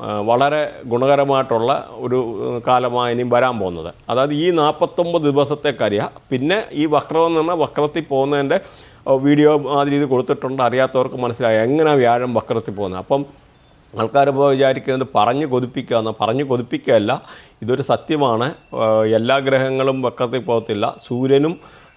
വളരെ ഗുണകരമായിട്ടുള്ള ഒരു കാലമാണ് ഇനിയും വരാൻ പോകുന്നത്. അതായത് ഈ നാൽപ്പത്തൊമ്പത് ദിവസത്തെ കരിയ പിന്നെ ഈ വക്രം എന്ന് പറഞ്ഞാൽ വക്രത്തിൽ പോകുന്നതിന്റെ വീഡിയോ ആ രീതി കൊടുത്തിട്ടുണ്ട്. അറിയാത്തവർക്ക് മനസ്സിലായി എങ്ങനെ വ്യാഴം വക്രത്തിൽ പോകുന്നത്. അപ്പം ആൾക്കാർ ഇപ്പോൾ വിചാരിക്കുന്നത് പറഞ്ഞു കൊതിപ്പിക്കുക പറഞ്ഞു കൊതിപ്പിക്കുകയല്ല. ഇതൊരു സത്യമാണ്. എല്ലാ ഗ്രഹങ്ങളും വക്രത്തിൽ പോകത്തില്ല. സൂര്യനും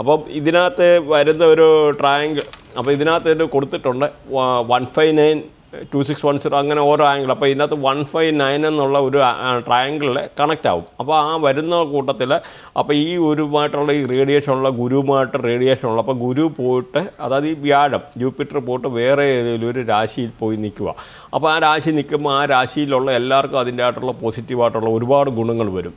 അപ്പം ഇതിനകത്ത് വരുന്ന ഒരു ട്രയാങ്കിൾ അപ്പോൾ ഇതിനകത്ത് ഇത് കൊടുത്തിട്ടുണ്ട് one five nine two six one zero അങ്ങനെ ഓരോ ആംഗിൾ അപ്പോൾ ഇതിനകത്ത് വൺ ഫൈവ് നയൻ എന്നുള്ള ഒരു ട്രയാങ്കിളിൽ കണക്റ്റ് ആവും. അപ്പോൾ ആ വരുന്ന കൂട്ടത്തിൽ അപ്പോൾ ഈ ഒരുമായിട്ടുള്ള ഈ റേഡിയേഷൻ ഉള്ള ഗുരുവുമായിട്ട് റേഡിയേഷൻ ഉള്ള അപ്പോൾ ഗുരു പോയിട്ട് അതായത് ഈ വ്യാഴം ജൂപ്പിറ്റർ പോയിട്ട് വേറെ ഏതെങ്കിലും ഒരു രാശിയിൽ പോയി നിൽക്കുക. അപ്പോൾ ആ രാശി നിൽക്കുമ്പോൾ ആ രാശിയിലുള്ള എല്ലാവർക്കും അതിന്റെ ആയിട്ടുള്ള പോസിറ്റീവായിട്ടുള്ള ഒരുപാട് ഗുണങ്ങൾ വരും.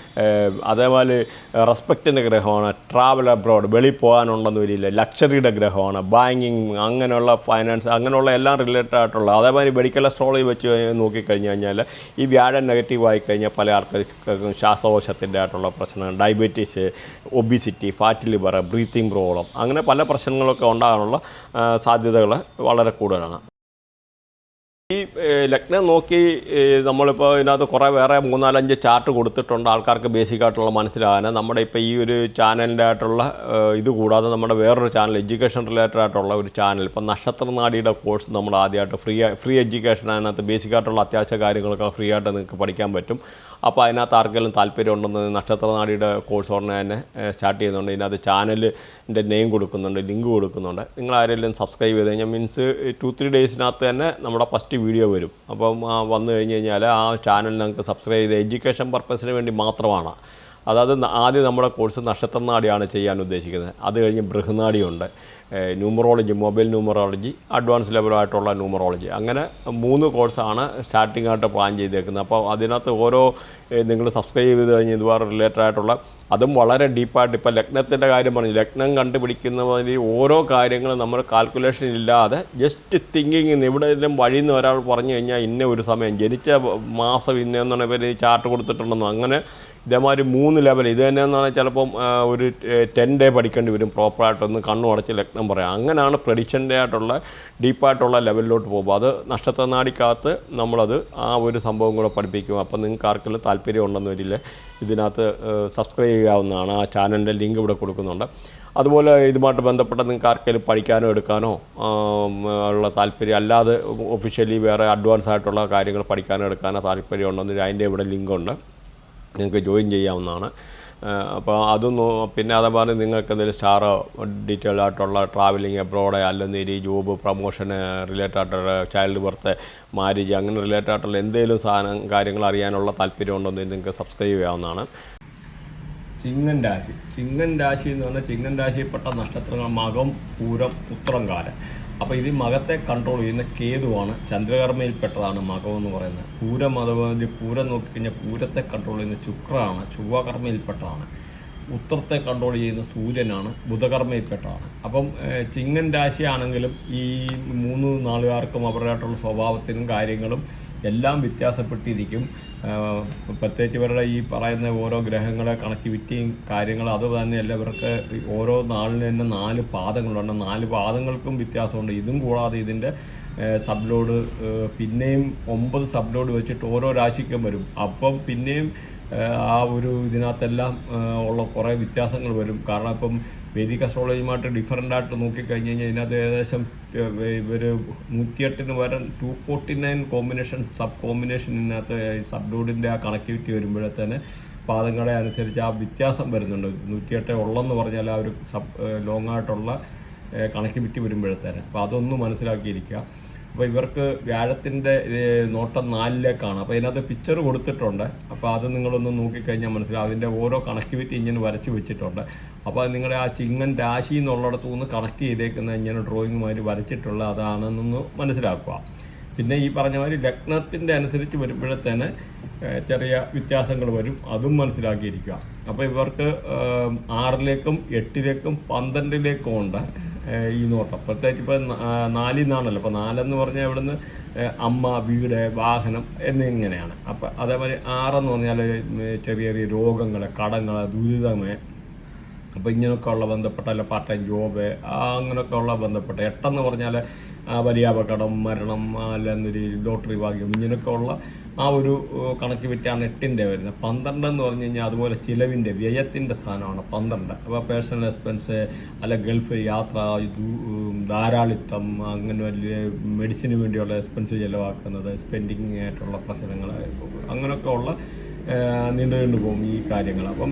അതേപോലെ റെസ്പെക്റ്റിന്റെ ഗ്രഹമാണ് ട്രാവൽ അബ്രോഡ് വെളി പോകാനുണ്ടെന്ന് വരില്ല ലക്ഷറിയുടെ ഗ്രഹമാണ് ബാങ്കിങ് അങ്ങനെയുള്ള ഫൈനാൻസ് അങ്ങനെയുള്ള എല്ലാം റിലേറ്റഡ് ആയിട്ടുള്ള അതേമാതിരി മെഡിക്കൽ അസ്ട്രോളജി വെച്ച് കഴിഞ്ഞ് നോക്കിക്കഴിഞ്ഞ് കഴിഞ്ഞാൽ ഈ വ്യാഴം നെഗറ്റീവ് ആയി കഴിഞ്ഞാൽ പല ആൾക്കാർക്കും ശ്വാസകോശത്തിന്റെ ആയിട്ടുള്ള പ്രശ്നങ്ങൾ diabetes obesity fat liver breathing problem അങ്ങനെ പല പ്രശ്നങ്ങളൊക്കെ ഉണ്ടാകാനുള്ള സാധ്യതകൾ വളരെ കൂടുതലാണ്. ഈ ലഗ്നം നോക്കി നമ്മളിപ്പോൾ ഇതിനകത്ത് കുറേ വേറെ മൂന്നാലഞ്ച് ചാർട്ട് കൊടുത്തിട്ടുണ്ട് ആൾക്കാർക്ക് ബേസിക് ആയിട്ടുള്ള മനസ്സിലാകാൻ. നമ്മുടെ ഇപ്പോൾ ഈ ഒരു ചാനലിന്റെ ആയിട്ടുള്ള ഇത് കൂടാതെ നമ്മുടെ വേറൊരു ചാനൽ എഡ്യൂക്കേഷൻ റിലേറ്റഡ് ആയിട്ടുള്ള ഒരു ചാനൽ ഇപ്പം നക്ഷത്രനാടിയുടെ കോഴ്സ് നമ്മൾ ആദ്യമായിട്ട് ഫ്രീ ഫ്രീ എഡ്യൂക്കേഷൻ അതിനകത്ത് ബേസിക് ആയിട്ടുള്ള അത്യാവശ്യ കാര്യങ്ങളൊക്കെ ഫ്രീ ആയിട്ട് നിങ്ങൾക്ക് പഠിക്കാൻ പറ്റും. അപ്പോൾ അതിനകത്ത് ആർക്കെങ്കിലും താല്പര്യം ഉണ്ടെന്ന് നക്ഷത്രനാടിയുടെ കോഴ്സ് ഉടനെ തന്നെ സ്റ്റാർട്ട് ചെയ്യുന്നുണ്ട്. ഇതിനകത്ത് ചാനലിന്റെ നെയിം കൊടുക്കുന്നുണ്ട് ലിങ്ക് കൊടുക്കുന്നുണ്ട്. നിങ്ങൾ ആരെങ്കിലും സബ്സ്ക്രൈബ് ചെയ്ത് കഴിഞ്ഞാൽ മീൻസ് ടു ത്രീ ഡേയ്സിനകത്ത് തന്നെ നമ്മുടെ ഫസ്റ്റ് വീഡിയോ വരും. അപ്പം വന്നു കഴിഞ്ഞ് കഴിഞ്ഞാൽ ആ ചാനൽ നിങ്ങൾക്ക് സബ്സ്ക്രൈബ് ചെയ്ത് എഡ്യൂക്കേഷൻ പർപ്പസിന് വേണ്ടി മാത്രമാണ്. അതായത് ആദ്യം നമ്മുടെ കോഴ്സ് നക്ഷത്രനാടിയാണ് ചെയ്യാൻ ഉദ്ദേശിക്കുന്നത്. അത് കഴിഞ്ഞ് ബൃഹനാടിയുണ്ട്. ന്യൂമറോളജി മൊബൈൽ ന്യൂമറോളജി അഡ്വാൻസ് ലെവലായിട്ടുള്ള ന്യൂമറോളജി. അങ്ങനെ മൂന്ന് കോഴ്സാണ് സ്റ്റാർട്ടിംഗ് ആയിട്ട് പ്ലാൻ ചെയ്തേക്കുന്നത്. അപ്പോൾ അതിനകത്ത് ഓരോ നിങ്ങൾ സബ്സ്ക്രൈബ് ചെയ്ത് കഴിഞ്ഞ് ഇതുപോലെ റിലേറ്റഡ് ആയിട്ടുള്ള അതും വളരെ ഡീപ്പായിട്ട് ഇപ്പോൾ ലഗ്നത്തിന്റെ കാര്യം പറഞ്ഞു. ലഗ്നം കണ്ടുപിടിക്കുന്ന മാതിരി ഓരോ കാര്യങ്ങളും നമ്മൾ കാൽക്കുലേഷൻ ഇല്ലാതെ ജസ്റ്റ് തിങ്കിങ് എവിടെയെങ്കിലും വഴിയിൽ നിന്ന് ഒരാൾ പറഞ്ഞു കഴിഞ്ഞാൽ ഇന്ന ഒരു സമയം ജനിച്ച മാസം ഇന്നെന്നാണ് ഇവർ ചാർട്ട് കൊടുത്തിട്ടുണ്ടെന്നോ അങ്ങനെ ഇതേമാതിരി മൂന്ന് ലെവൽ. ഇത് തന്നെയെന്നാണ് ചിലപ്പം ഒരു ടെൻ ഡേ പഠിക്കേണ്ടി വരും. പ്രോപ്പറായിട്ടൊന്ന് കണ്ണു അടച്ച് ലഗ്നം പറയാം. അങ്ങനെയാണ് പ്രഡിക്ഷന്റെ ആയിട്ടുള്ള ഡീപ്പായിട്ടുള്ള ലെവലിലോട്ട് പോകുമ്പോൾ അത് നക്ഷത്രനാടിക്കകത്ത് നമ്മളത് ആ ഒരു സംഭവം കൂടെ പഠിപ്പിക്കും. അപ്പം നിങ്ങൾക്ക് ആർക്കെങ്കിലും താല്പര്യം ഉണ്ടെന്ന് വരില്ല ഇതിനകത്ത് സബ്സ്ക്രൈബ് ചെയ്യാവുന്നതാണ്. ആ ചാനലിന്റെ ലിങ്ക് ഇവിടെ കൊടുക്കുന്നുണ്ട്. അതുപോലെ ഇതുമായിട്ട് ബന്ധപ്പെട്ട നിങ്ങൾക്ക് ആർക്കെങ്കിലും പഠിക്കാനോ എടുക്കാനോ ഉള്ള താല്പര്യം അല്ലാതെ ഒഫീഷ്യലി വേറെ അഡ്വാൻസ് ആയിട്ടുള്ള കാര്യങ്ങൾ പഠിക്കാനോ എടുക്കാനോ താല്പര്യം ഉണ്ടെന്ന് അതിന്റെ ഇവിടെ ലിങ്കുണ്ട്. നിങ്ങൾക്ക് ജോയിൻ ചെയ്യാവുന്നതാണ്. അപ്പോൾ അതൊന്ന് പിന്നെ അതേപോലെ നിങ്ങൾക്ക് എന്തെങ്കിലും സ്റ്റാറോ ഡീറ്റെയിൽ ആയിട്ടുള്ള ട്രാവലിംഗ് എബ്രോഡ് അല്ലെങ്കിൽ ജോബ് പ്രൊമോഷന് റിലേറ്റഡ് ആയിട്ടുള്ള ചൈൽഡ് ബർത്ത് മാരേജ് അങ്ങനെ റിലേറ്റഡ് ആയിട്ടുള്ള എന്തെങ്കിലും സാധനം കാര്യങ്ങൾ അറിയാനുള്ള താല്പര്യം ഉണ്ടെങ്കിൽ നിങ്ങൾക്ക് സബ്സ്ക്രൈബ് ചെയ്യാവുന്നതാണ്. ചിങ്ങൻ രാശി. ചിങ്ങൻ രാശി എന്ന് പറഞ്ഞാൽ ചിങ്ങൻ രാശിയിൽപ്പെട്ട നക്ഷത്രങ്ങൾ മകം പൂരം ഉത്രം കാലം. അപ്പോൾ ഇത് മകത്തെ കൺട്രോൾ ചെയ്യുന്ന കേതുവാണ് ചന്ദ്രകർമ്മയിൽപ്പെട്ടതാണ് മകം എന്ന് പറയുന്നത്. പൂരം അതുപോലെ പൂരം നോക്കിക്കഴിഞ്ഞാൽ പൂരത്തെ കൺട്രോൾ ചെയ്യുന്ന ശുക്രനാണ് ചൊവ്വാകർമ്മയിൽപ്പെട്ടതാണ്. ഉത്തരത്തെ കൺട്രോൾ ചെയ്യുന്ന സൂര്യനാണ് ബുധകർമ്മയിൽപ്പെട്ടതാണ്. അപ്പം ചിങ്ങൻ രാശിയാണെങ്കിലും ഈ മൂന്ന് നാളുകാർക്കും അവരുടേതായിട്ടുള്ള സ്വഭാവത്തിനും കാര്യങ്ങളും എല്ലാം വ്യത്യാസപ്പെട്ടിരിക്കും. പ്രത്യേകിച്ച് ഇവരുടെ ഈ പറയുന്ന ഓരോ ഗ്രഹങ്ങളെ കണക്ടിവിറ്റിയും കാര്യങ്ങളും അത് തന്നെയല്ല ഇവർക്ക് ഓരോ നാളിന് തന്നെ നാല് പാദങ്ങളുണ്ട്. നാല് പാദങ്ങൾക്കും വ്യത്യാസമുണ്ട്. ഇതും കൂടാതെ ഇതിന്റെ സബ് ലോഡ് പിന്നെയും ഒമ്പത് സബ് ലോഡ് വെച്ചിട്ട് ഓരോ രാശിക്കും വരും. അപ്പം പിന്നെയും ആ ഒരു ഇതിനകത്തെല്ലാം ഉള്ള കുറേ വ്യത്യാസങ്ങൾ വരും. കാരണം ഇപ്പം വേദിക് അസ്ട്രോളജിയുമായിട്ട് ഡിഫറന്റ് ആയിട്ട് നോക്കിക്കഴിഞ്ഞ് കഴിഞ്ഞാൽ ഇതിനകത്ത് ഏകദേശം ഇവർ നൂറ്റിയെട്ടിന് വരെ two forty nine combination sub combination ഇതിനകത്ത് സബ് ലോഡിന്റെ ആ കണക്ടിവിറ്റി വരുമ്പോഴേ തന്നെ പാദങ്ങളെ അനുസരിച്ച് ആ വ്യത്യാസം വരുന്നുണ്ട്. നൂറ്റിയെട്ട് ഉള്ളെന്ന് പറഞ്ഞാൽ ആ ഒരു സബ് ലോങ് ആയിട്ടുള്ള കണക്ടിവിറ്റി വരുമ്പോഴത്തേന്. അപ്പോൾ അതൊന്ന് മനസ്സിലാക്കിയിരിക്കുക. അപ്പോൾ ഇവർക്ക് വ്യാഴത്തിന്റെ നോട്ടം നാലിലേക്കാണ്. അപ്പോൾ ഇതിനകത്ത് പിക്ചർ കൊടുത്തിട്ടുണ്ട്. അപ്പോൾ അത് നിങ്ങളൊന്ന് നോക്കിക്കഴിഞ്ഞാൽ മനസ്സിലാവും. അതിന്റെ ഓരോ കണക്ടിവിറ്റി ഇങ്ങനെ വരച്ച് വെച്ചിട്ടുണ്ട്. അപ്പോൾ നിങ്ങളുടെ ആ ചിങ്ങൻ രാശി എന്നുള്ളിടത്തു നിന്ന് കണക്ട് ചെയ്തേക്കുന്ന ഇങ്ങനെ ഡ്രോയിങ്ങുമാതിരി വരച്ചിട്ടുള്ള അതാണെന്നൊന്ന് മനസ്സിലാക്കുക. പിന്നെ ഈ പറഞ്ഞ മാതിരി ലഗ്നത്തിന്റെ അനുസരിച്ച് വരുമ്പോഴത്തേന് ചെറിയ വ്യത്യാസങ്ങൾ വരും. അതും മനസ്സിലാക്കിയിരിക്കുക. അപ്പോൾ ഇവർക്ക് ആറിലേക്കും എട്ടിലേക്കും പന്ത്രണ്ടിലേക്കും ഉണ്ട്. ഈ നോട്ടം. പ്രത്യേകിച്ച് ഇപ്പോൾ നാലിൽ നിന്നാണല്ലോ അപ്പോൾ നാലെന്ന് പറഞ്ഞാൽ ഇവിടുന്ന് അമ്മ വീട് വാഹനം എന്നിങ്ങനെയാണ്. അപ്പോൾ അതേമാതിരി ആറെന്ന് പറഞ്ഞാൽ ചെറിയ ചെറിയ രോഗങ്ങൾ കടങ്ങൾ ദുരിതമേ അപ്പോൾ ഇങ്ങനെയൊക്കെ ഉള്ള ബന്ധപ്പെട്ട അല്ല പാർട്ട് ടൈം ജോബ് അങ്ങനെയൊക്കെ ഉള്ള ബന്ധപ്പെട്ട എട്ടെന്ന് പറഞ്ഞാൽ വലിയ അപകടം മരണം അല്ലെന്നൊരു ലോട്ടറി ഭാഗ്യം ഇങ്ങനെയൊക്കെ ഉള്ള ആ ഒരു കണക്ക് വിറ്റാണ് എട്ടിന്റെ വരുന്നത്. പന്ത്രണ്ട് എന്ന് പറഞ്ഞു കഴിഞ്ഞാൽ അതുപോലെ ചിലവിന്റെ വ്യയത്തിന്റെ സ്ഥാനമാണ് പന്ത്രണ്ട്. അപ്പോൾ പേഴ്സണൽ എക്സ്പെൻസ് അല്ല ഗൾഫ് യാത്ര ധാരാളിത്തം അങ്ങനെ വലിയ മെഡിസിന് വേണ്ടിയുള്ള എക്സ്പെൻസ് ചിലവാക്കുന്നത് സ്പെൻഡിങ് ആയിട്ടുള്ള പ്രശ്നങ്ങൾ അങ്ങനെയൊക്കെ ഉള്ള നീണ്ടു നീണ്ടു പോകും ഈ കാര്യങ്ങൾ. അപ്പം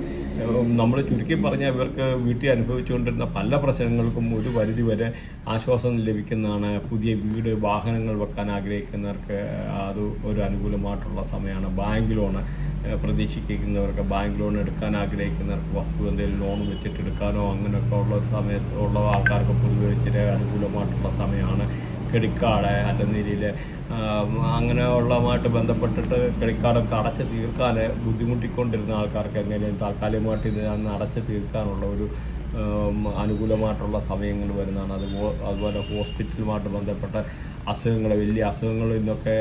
നമ്മൾ ചുരുക്കി പറഞ്ഞാൽ ഇവർക്ക് വീട്ടിൽ അനുഭവിച്ചുകൊണ്ടിരുന്ന പല പ്രശ്നങ്ങൾക്കും ഒരു പരിധി വരെ ആശ്വാസം ലഭിക്കുന്നതാണ്. പുതിയ വീട് വാഹനങ്ങൾ വെക്കാൻ ആഗ്രഹിക്കുന്നവർക്ക് അത് ഒരു അനുകൂലമായിട്ടുള്ള സമയമാണ്. ബാങ്ക് ലോണ് പ്രതീക്ഷിക്കുന്നവർക്ക് ബാങ്ക് ലോൺ എടുക്കാൻ ആഗ്രഹിക്കുന്നവർക്ക് വസ്തു എന്തെങ്കിലും ലോൺ വെച്ചിട്ട് എടുക്കാനോ അങ്ങനെയൊക്കെ ഉള്ള സമയത്ത് ഉള്ള ആൾക്കാർക്ക് പൊതുവെ ഇച്ചിരി അനുകൂലമായിട്ടുള്ള സമയമാണ്. ക്രെഡിറ്റ് കാർഡ് അല്ല രീതിയിൽ അങ്ങനെയുള്ളതുമായിട്ട് ബന്ധപ്പെട്ടിട്ട് ക്രെഡിറ്റ് കാർഡൊക്കെ അടച്ച് തീർക്കാൻ ബുദ്ധിമുട്ടിക്കൊണ്ടിരുന്ന ആൾക്കാർക്ക് എങ്ങനെയും താൽക്കാലികമായിട്ട് ഇത് അന്ന് അടച്ച് തീർക്കാനുള്ള ഒരു അനുകൂലമായിട്ടുള്ള സമയങ്ങൾ വരുന്നതാണ്. അത് അതുപോലെ ഹോസ്പിറ്റലുമായിട്ട് ബന്ധപ്പെട്ട അസുഖങ്ങൾ വലിയ അസുഖങ്ങൾ ഇന്നൊക്കെ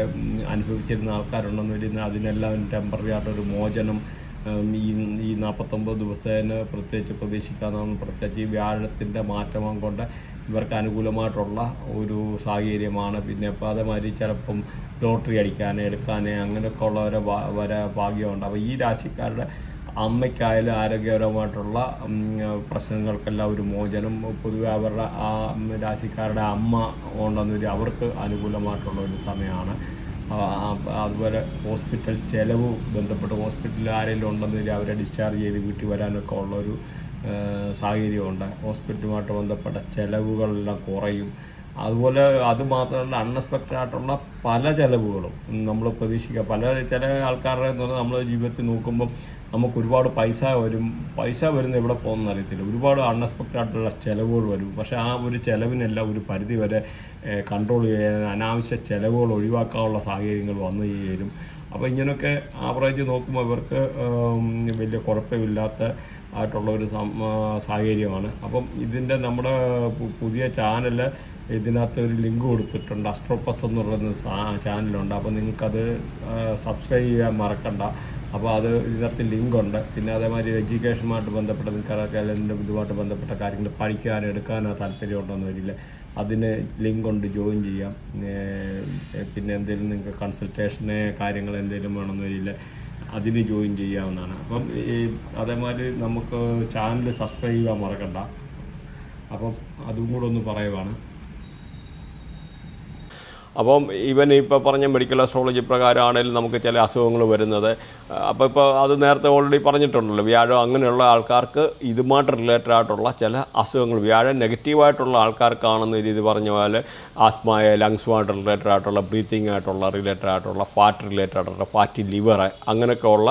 അനുഭവിച്ചിരുന്ന ആൾക്കാരുണ്ടെന്ന് വരുന്ന അതിനെല്ലാം ടെമ്പററി ആയിട്ടൊരു മോചനം ഈ ഈ നാൽപ്പത്തൊമ്പത് ദിവസേന പ്രത്യേകിച്ച് പ്രതീക്ഷിക്കാവുന്ന പ്രത്യേകിച്ച് ഈ വ്യാഴത്തിന്റെ മാറ്റം കൊണ്ട് ഇവർക്ക് അനുകൂലമായിട്ടുള്ള ഒരു സാഹചര്യമാണ്. പിന്നെ ഇപ്പോൾ അതേമാതിരി ചിലപ്പം ലോട്ടറി അടിക്കാൻ എടുക്കാൻ അങ്ങനെയൊക്കെ ഉള്ളവരെ വരെ ഭാഗ്യമുണ്ട്. അപ്പോൾ ഈ രാശിക്കാരുടെ അമ്മയ്ക്കായാലും ആരോഗ്യപരമായിട്ടുള്ള പ്രശ്നങ്ങൾക്കെല്ലാം ഒരു മോചനം. പൊതുവെ അവരുടെ ആ രാശിക്കാരുടെ അമ്മ ഉണ്ടെന്ന് വെച്ചാൽ അവർക്ക് അനുകൂലമായിട്ടുള്ള ഒരു സമയമാണ്. അതുപോലെ ഹോസ്പിറ്റൽ ചെലവ് ബന്ധപ്പെട്ട് ഹോസ്പിറ്റലിൽ ആരെങ്കിലും ഉണ്ടെന്നില്ല അവരെ ഡിസ്ചാർജ് ചെയ്ത് വീട്ടിൽ വരാനൊക്കെ ഉള്ളൊരു സാഹചര്യമുണ്ട്. ഹോസ്പിറ്റലുമായിട്ട് ബന്ധപ്പെട്ട ചെലവുകളെല്ലാം കുറയും. അതുപോലെ അത് മാത്രമല്ല അൺഎക്സ്പെക്റ്റഡ് ആയിട്ടുള്ള പല ചെലവുകളും നമ്മൾ പ്രതീക്ഷിക്കുക പല ചില ആൾക്കാരുടെ എന്ന് പറഞ്ഞാൽ നമ്മൾ ജീവിതത്തിൽ നോക്കുമ്പോൾ നമുക്ക് ഒരുപാട് പൈസ വരും. പൈസ വരുന്ന എവിടെ പോകുന്ന അറിയത്തില്ല. ഒരുപാട് അൺഎക്സ്പെക്റ്റഡ് ആയിട്ടുള്ള ചിലവുകൾ വരും. പക്ഷേ ആ ഒരു ചിലവിനെല്ലാം ഒരു പരിധി വരെ കൺട്രോൾ ചെയ്യാൻ അനാവശ്യ ചിലവുകൾ ഒഴിവാക്കാനുള്ള സാഹചര്യങ്ങൾ വന്നു ചേരും. അപ്പോൾ ഇങ്ങനെയൊക്കെ ആവറേജ് നോക്കുമ്പോൾ ഇവർക്ക് വലിയ കുഴപ്പമില്ലാത്ത ആയിട്ടുള്ള ഒരു സാഹചര്യമാണ്. അപ്പം ഇതിന്റെ നമ്മുടെ പുതിയ ചാനൽ ഇതിനകത്ത് ഒരു ലിങ്ക് കൊടുത്തിട്ടുണ്ട്. അസ്ട്രോപ്പസ് എന്ന് പറയുന്ന സാ- ചാനലുണ്ട് അപ്പോൾ നിങ്ങൾക്കത് സബ്സ്ക്രൈബ് ചെയ്യാൻ മറക്കണ്ട. അപ്പോൾ അത് ഇതിനകത്ത് ലിങ്കുണ്ട്. പിന്നെ അതേമാതിരി എഡ്യൂക്കേഷനുമായിട്ട് ബന്ധപ്പെട്ട നിങ്ങൾക്ക് അതിന്റെ ഇതുമായിട്ട് ബന്ധപ്പെട്ട കാര്യങ്ങൾ പഠിക്കാനോ എടുക്കാനോ താല്പര്യമുണ്ടോയെന്ന് വരില്ല. അതിന് ലിങ്ക് കൊണ്ട് ജോയിൻ ചെയ്യാം പിന്നെ എന്തെങ്കിലും നിങ്ങൾക്ക് കൺസൾട്ടേഷന് കാര്യങ്ങൾ എന്തെങ്കിലും വേണമെന്ന് വരില്ല. അതിന് ജോയിൻ ചെയ്യാവുന്നതാണ്. അപ്പം ഈ അതേമാതിരി നമുക്ക് ചാനൽ സബ്സ്ക്രൈബ് ചെയ്യാൻ മറക്കണ്ട. അപ്പം അതും കൂടെ ഒന്ന് പറയുവാണ്. അപ്പം ഇവൻ ഇപ്പോൾ പറഞ്ഞ മെഡിക്കൽ അസ്ട്രോളജി പ്രകാരമാണെങ്കിലും നമുക്ക് ചില അസുഖങ്ങൾ വരുന്നത്. അപ്പോൾ ഇപ്പോൾ അത് നേരത്തെ ഓൾറെഡി പറഞ്ഞിട്ടുണ്ടല്ലോ വ്യാഴം അങ്ങനെയുള്ള ആൾക്കാർക്ക് ഇതുമായിട്ട് റിലേറ്റഡ് ആയിട്ടുള്ള ചില അസുഖങ്ങൾ വ്യാഴം നെഗറ്റീവായിട്ടുള്ള ആൾക്കാർക്കാണെന്ന് രീതി പറഞ്ഞ പോലെ ആസ്മായ ലങ്സുമായിട്ട് റിലേറ്റഡ് ആയിട്ടുള്ള ബ്രീത്തിങ് ആയിട്ടുള്ള റിലേറ്റഡ് ആയിട്ടുള്ള ഫാറ്റ് റിലേറ്റഡ് ആയിട്ടുള്ള ഫാറ്റി ലിവർ അങ്ങനെയൊക്കെ ഉള്ള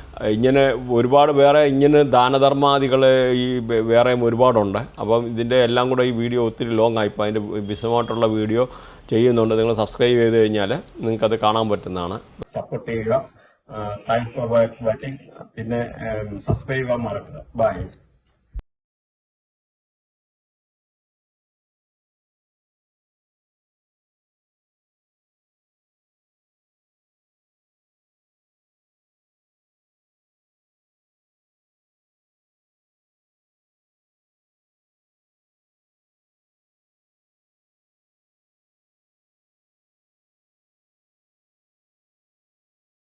ഇങ്ങനെ ഒരുപാട് വേറെ ഇങ്ങനെ ദാനധർമാദികൾ ഈ വേറെ വേറെയും ഒരുപാടുണ്ട്. അപ്പം ഇതിന്റെ എല്ലാം കൂടെ ഈ വീഡിയോ ഒത്തിരി ലോങ് ആയിപ്പോൾ അതിന്റെ വിശദമായിട്ടുള്ള വീഡിയോ ചെയ്യുന്നുണ്ട്. നിങ്ങൾ സബ്സ്ക്രൈബ് ചെയ്ത് കഴിഞ്ഞാൽ നിങ്ങൾക്കത് കാണാൻ പറ്റുന്നതാണ്. സപ്പോർട്ട് ചെയ്യുക. താങ്ക്സ് ഫോർ വാച്ചിങ് പിന്നെ സബ്സ്ക്രൈബ് ചെയ്യാൻ മറക്കുക ബൈ